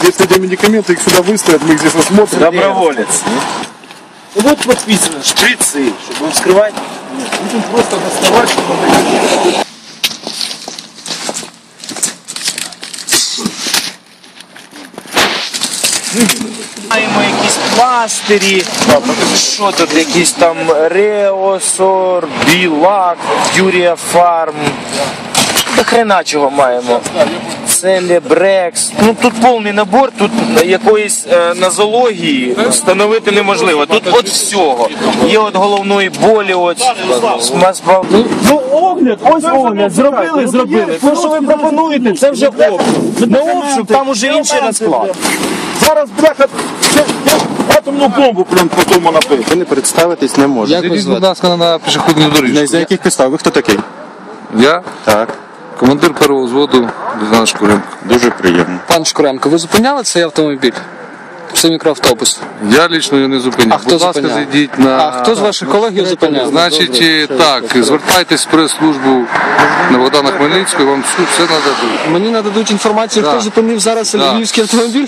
Если эти медикаменты их сюда выставят, мы их здесь осмотрим. Доброволец. Ну вот подписано, шприцы, чтобы вскрывать. Будем просто доставать, чтобы Маємо якісь пластирі, що тут якісь там Реосор, Білак, Юрія Фарм. До хрена чого маємо. Целебрекс. Ну тут повний набор, тут якоїсь е, нозології встановити неможливо. Тут от всього. Є от головної болі, от смазбал. Ну огляд, ось огляд, зробили, зробили. Те, що ви пропонуєте, це вже огляд. Не обшук, там уже інший розклад. Зараз, бляха, атомну бомбу прям по тому напив. Ви не представитись не можете. Як вас Зайдіть, будь звати? ласка, на пішохідну На доріжку. за яких підстав? Ви хто такий? Я Так, командир першого взводу лейтенант Шкуренко. дуже приємно. Пан Шкуренко, ви зупиняли цей автомобіль? Цей мікроавтобус? Я лічно його не зупиняв. А хто будь ласка, зупиняв? зайдіть на. А хто з ваших колег його зупиняв? Значить, е, так, звертайтесь в прес-службу на Богдана Хмельницького, вам всю все нададуть. Мені нададуть інформацію, хто Да. зупинив зараз Да. львівський автомобіль.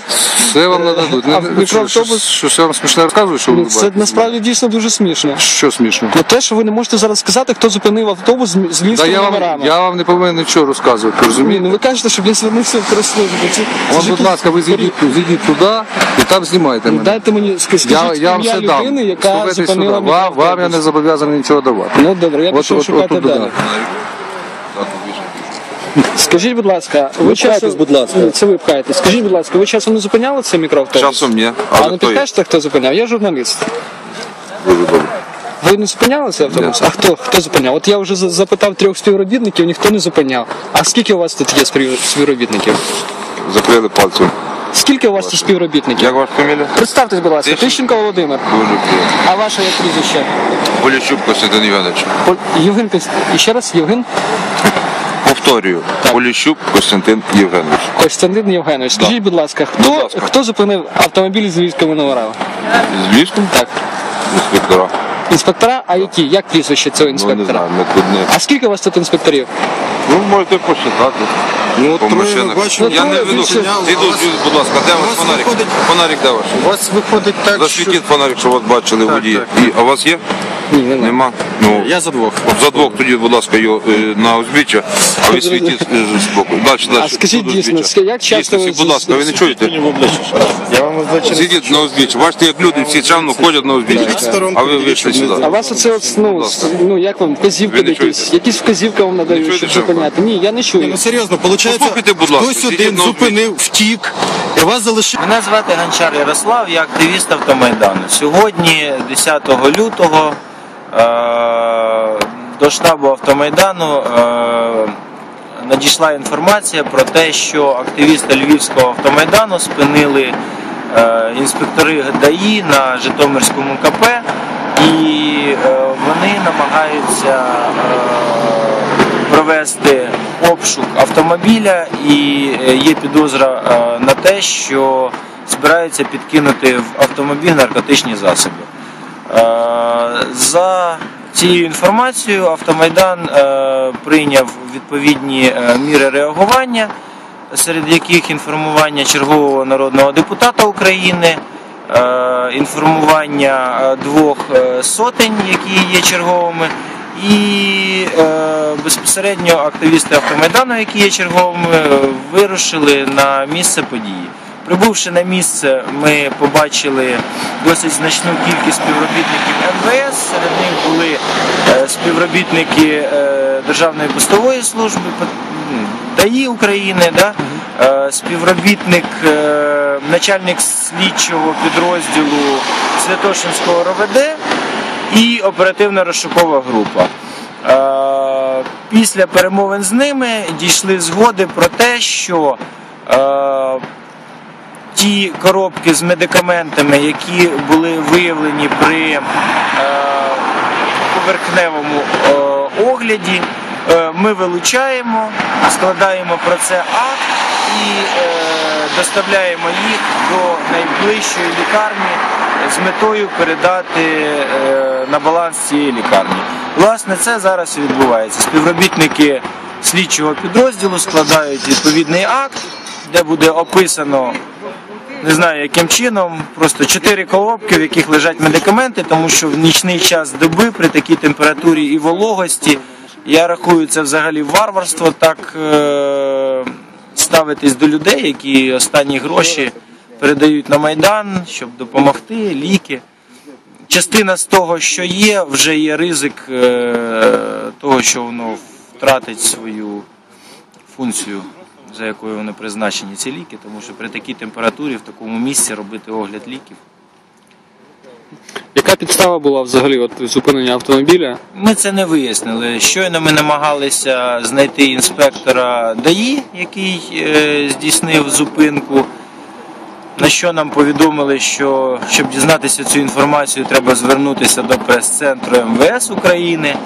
Все вам нададуть. А Не- що, мікроавтобус? що, що я вам смішне розказую, що ви Ну, це бачите? насправді дійсно дуже смішно. Що смішно? Ну те, що ви не можете зараз сказати, хто зупинив автобус з львівськими я, вам, номерами. я вам не повинен нічого розказувати, Ні, розумієте? ну ви кажете, щоб я звернувся в прес-службу. Це- це От, ж будь якийсь ласка, ви зійдіть, зійдіть туди і там знімайте Ну, мене. Дайте мені ск- скажіть Я, я вам все дам. людини, яка Слухайте сюди. зупинила Вам, вам я не зобов'язаний нічого давати. Ну добре, я От- пішов от- шукати от туди. далі. Скажіть, будь ласка, ви часом... будь ласка. Це ви пхаєте. Скажіть, будь ласка, ви часом не зупиняли цей мікроавтобус? Часом ні. А не хто підкажете, хто зупиняв? Я журналіст. Дуже добре. Ви не зупиняли цей автобус? А хто, хто зупиняв? От я вже за- запитав трьох співробітників, ніхто не зупиняв. А скільки у вас тут є спів- співробітників? Закрили пальцем. Скільки у вас тут співробітників? Як ваша фамілія? Представтесь, будь ласка, Тищенко. Тищенко Володимир. Дуже приємно. А ваше як прізвище? Поліщук Костянтин Іванович. Пол- Євген Кос- І ще раз Євген Повторюю. Поліщук Костянтин Євгенович. Костянтин Євгенович. Скажіть, будь ласка, хто, Будь ласка. хто зупинив автомобіль з львівськими номерами? З Львівським Так. інспектора. Інспектора, а які? Як прізвище цього Ну, не інспектора? знаю, ми тут не... А скільки у вас тут інспекторів? Ну, можете посчитати. Ну, По троє машинах. бачимо. Я не троє веду. Ідуть, будь ласка, де ваш фонарик? Фонарик де ваш? У вас виходить так, що... Засвітіть фонарик, що вас бачили водії. І, а у вас є? Ні, немає. Нема? Ну, Я за двох. От за двох тоді, будь ласка, його е, на узбіччя, а ви світіть е, з боку. Далі, далі. А скажіть дійсно, узбіччя. як часто ви Дійсно, будь ласка, ви не чуєте? Я вам означаю. Сидіть на узбіччі. Бачите, як люди всі чемно ходять на узбіччя. А ви вийшли сюди. А вас оце от, ну, с- ну як вам вказівки Ви не якісь? чуєте? Якісь вказівки вам надають, чуєте, щоб що зупиняти? Ні, я не чую. Ну серйозно, виходить, Послухайте, будь ласка, хтось один зупинив, втік, і вас залишив. Мене звати Гончар Ярослав, я активіст автомайдану. Сьогодні, 10 лютого, е- до штабу автомайдану е- надійшла інформація про те, що активіста Львівського автомайдану спинили е- інспектори ДАІ на Житомирському КП, і е- вони намагаються е- провести обшук автомобіля, і е, є підозра е, на те, що збираються підкинути в автомобіль наркотичні засоби. Е, За цією інформацією автомайдан прийняв відповідні міри реагування, серед яких інформування чергового народного депутата України, інформування двох сотень, які є черговими, і е, безпосередньо активісти автомайдану, які є черговими, вирушили на місце події. Прибувши на місце, ми побачили досить значну кількість співробітників МВС. Серед них були е, співробітники е, Державної постової служби, м, ДАІ України, да? е, співробітник, е, начальник слідчого підрозділу Святошинського РОВД і оперативна розшукова група. Е, Після перемовин з ними дійшли згоди про те, що е, ті коробки з медикаментами, які були виявлені при е, поверхневому огляді, ми вилучаємо, складаємо про це акт і доставляємо їх до найближчої лікарні з метою передати на баланс цієї лікарні. Власне, це зараз і відбувається. Співробітники слідчого підрозділу складають відповідний акт, де буде описано не знаю яким чином, просто чотири коробки, в яких лежать медикаменти, тому що в нічний час доби при такій температурі і вологості, я рахую, це взагалі варварство так е- ставитись до людей, які останні гроші передають на Майдан, щоб допомогти, ліки. Частина з того, що є, вже є ризик е- того, що воно втратить свою функцію, за якою вони призначені ці ліки, тому що при такій температурі в такому місці робити огляд ліків. Яка підстава була взагалі от зупинення автомобіля? Ми це не вияснили. Щойно ми намагалися знайти інспектора ДАІ, який е, здійснив зупинку. На що нам повідомили, що щоб дізнатися цю інформацію, треба звернутися до прес-центру МВС України.